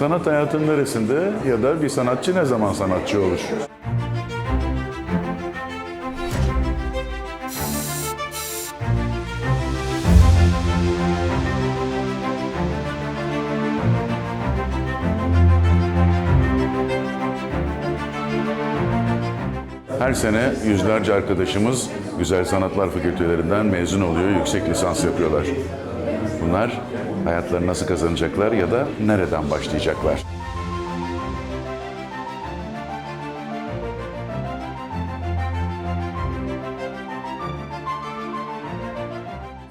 Sanat hayatın neresinde ya da bir sanatçı ne zaman sanatçı olur? Her sene yüzlerce arkadaşımız Güzel Sanatlar Fakültelerinden mezun oluyor, yüksek lisans yapıyorlar. Bunlar hayatlarını nasıl kazanacaklar ya da nereden başlayacaklar?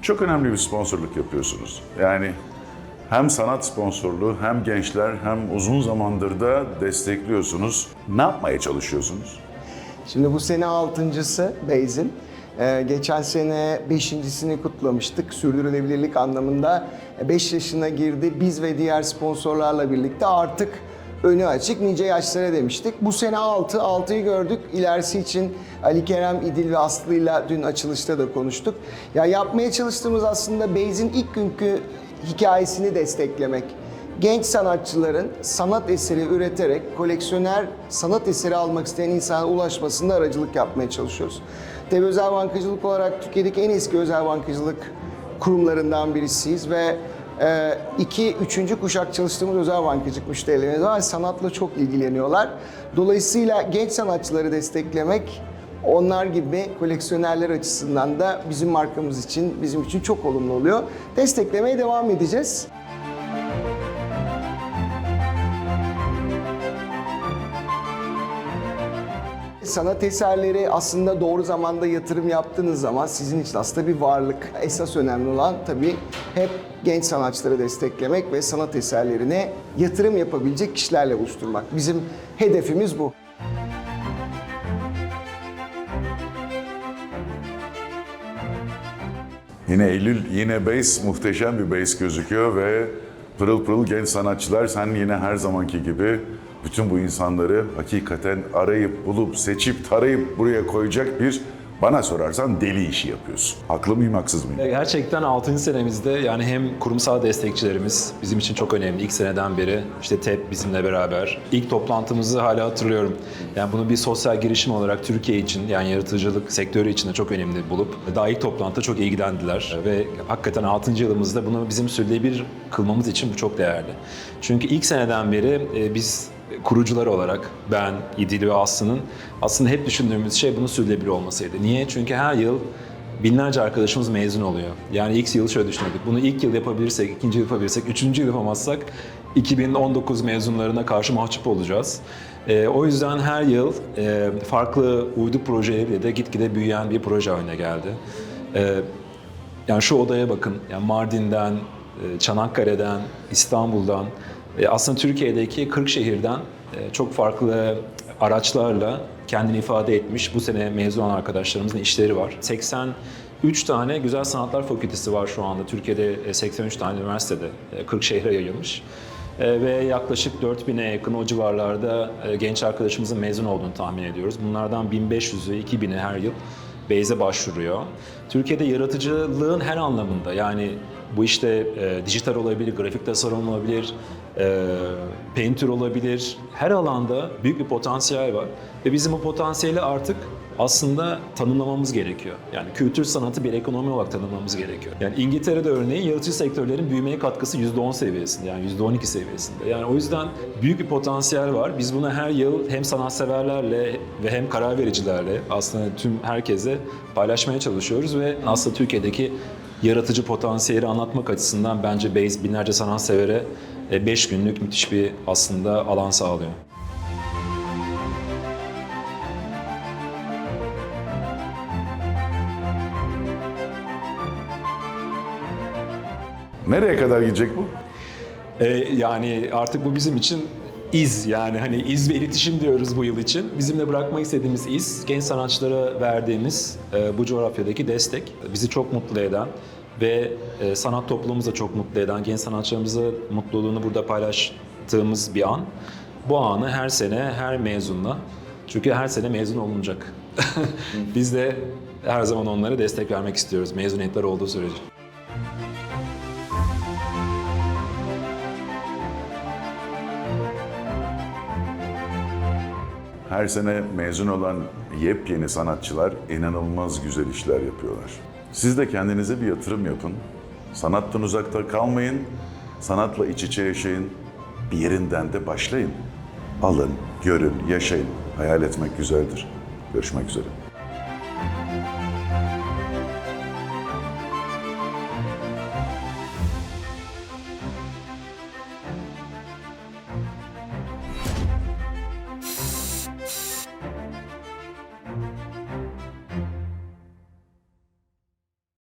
Çok önemli bir sponsorluk yapıyorsunuz. Yani hem sanat sponsorluğu hem gençler hem uzun zamandır da destekliyorsunuz. Ne yapmaya çalışıyorsunuz? Şimdi bu sene altıncısı Beyz'in. Ee, geçen sene beşincisini kutlamıştık. Sürdürülebilirlik anlamında 5 yaşına girdi. Biz ve diğer sponsorlarla birlikte artık önü açık nice yaşlara demiştik. Bu sene 6, 6'yı gördük. İlerisi için Ali Kerem, İdil ve Aslı'yla dün açılışta da konuştuk. Ya yapmaya çalıştığımız aslında Beyz'in ilk günkü hikayesini desteklemek genç sanatçıların sanat eseri üreterek koleksiyoner sanat eseri almak isteyen insana ulaşmasında aracılık yapmaya çalışıyoruz. Tabii özel bankacılık olarak Türkiye'deki en eski özel bankacılık kurumlarından birisiyiz ve e, iki, üçüncü kuşak çalıştığımız özel bankacılık müşterilerimiz var. Sanatla çok ilgileniyorlar. Dolayısıyla genç sanatçıları desteklemek onlar gibi koleksiyonerler açısından da bizim markamız için, bizim için çok olumlu oluyor. Desteklemeye devam edeceğiz. Sanat eserleri aslında doğru zamanda yatırım yaptığınız zaman sizin için aslında bir varlık. Esas önemli olan tabii hep genç sanatçıları desteklemek ve sanat eserlerine yatırım yapabilecek kişilerle buluşturmak. Bizim hedefimiz bu. Yine Eylül, yine base, muhteşem bir base gözüküyor ve pırıl pırıl genç sanatçılar sen yine her zamanki gibi bütün bu insanları hakikaten arayıp, bulup, seçip, tarayıp buraya koyacak bir bana sorarsan deli işi yapıyorsun. Haklı mıyım, haksız mıyım? Gerçekten 6. senemizde yani hem kurumsal destekçilerimiz bizim için çok önemli. İlk seneden beri işte TEP bizimle beraber. İlk toplantımızı hala hatırlıyorum. Yani bunu bir sosyal girişim olarak Türkiye için yani yaratıcılık sektörü için de çok önemli bulup daha ilk toplantıda çok ilgilendiler. Ve hakikaten 6. yılımızda bunu bizim sürdürülebilir kılmamız için bu çok değerli. Çünkü ilk seneden beri e, biz kurucular olarak ben, İdil ve Aslı'nın aslında hep düşündüğümüz şey bunun sürdürülebilir olmasıydı. Niye? Çünkü her yıl binlerce arkadaşımız mezun oluyor. Yani ilk yıl şöyle düşünüyorduk. Bunu ilk yıl yapabilirsek, ikinci yıl yapabilirsek, üçüncü yıl yapamazsak 2019 mezunlarına karşı mahcup olacağız. Ee, o yüzden her yıl e, farklı uydu projeleriyle de gitgide büyüyen bir proje haline geldi. Ee, yani şu odaya bakın. Yani Mardin'den, e, Çanakkale'den, İstanbul'dan, e, aslında Türkiye'deki 40 şehirden e, çok farklı araçlarla kendini ifade etmiş bu sene mezun olan arkadaşlarımızın işleri var. 83 tane Güzel Sanatlar Fakültesi var şu anda. Türkiye'de e, 83 tane üniversitede, e, 40 şehre yayılmış. E, Ve yaklaşık 4000'e yakın o civarlarda e, genç arkadaşımızın mezun olduğunu tahmin ediyoruz. Bunlardan 1500'ü, 2000'i her yıl Beyze başvuruyor. Türkiye'de yaratıcılığın her anlamında yani bu işte e, dijital olabilir, grafik tasarım olabilir, e, painter olabilir. Her alanda büyük bir potansiyel var. Ve bizim bu potansiyeli artık aslında tanımlamamız gerekiyor. Yani kültür sanatı bir ekonomi olarak tanımlamamız gerekiyor. Yani İngiltere'de örneğin yaratıcı sektörlerin büyümeye katkısı %10 seviyesinde yani %12 seviyesinde. Yani o yüzden büyük bir potansiyel var. Biz bunu her yıl hem sanatseverlerle ve hem karar vericilerle aslında tüm herkese paylaşmaya çalışıyoruz ve aslında Türkiye'deki yaratıcı potansiyeli anlatmak açısından bence Base binlerce sanatsevere 5 günlük müthiş bir aslında alan sağlıyor. Nereye kadar gidecek bu? Ee, yani artık bu bizim için iz yani hani iz ve iletişim diyoruz bu yıl için. Bizimle bırakmak istediğimiz iz, genç sanatçılara verdiğimiz e, bu coğrafyadaki destek bizi çok mutlu eden ve e, sanat toplumumuzu da çok mutlu eden, genç sanatçılarımızın mutluluğunu burada paylaştığımız bir an. Bu anı her sene, her mezunla, çünkü her sene mezun olunacak. Biz de her zaman onlara destek vermek istiyoruz mezuniyetler olduğu sürece. Her sene mezun olan yepyeni sanatçılar inanılmaz güzel işler yapıyorlar. Siz de kendinize bir yatırım yapın. Sanattan uzakta kalmayın. Sanatla iç içe yaşayın. Bir yerinden de başlayın. Alın, görün, yaşayın. Hayal etmek güzeldir. Görüşmek üzere.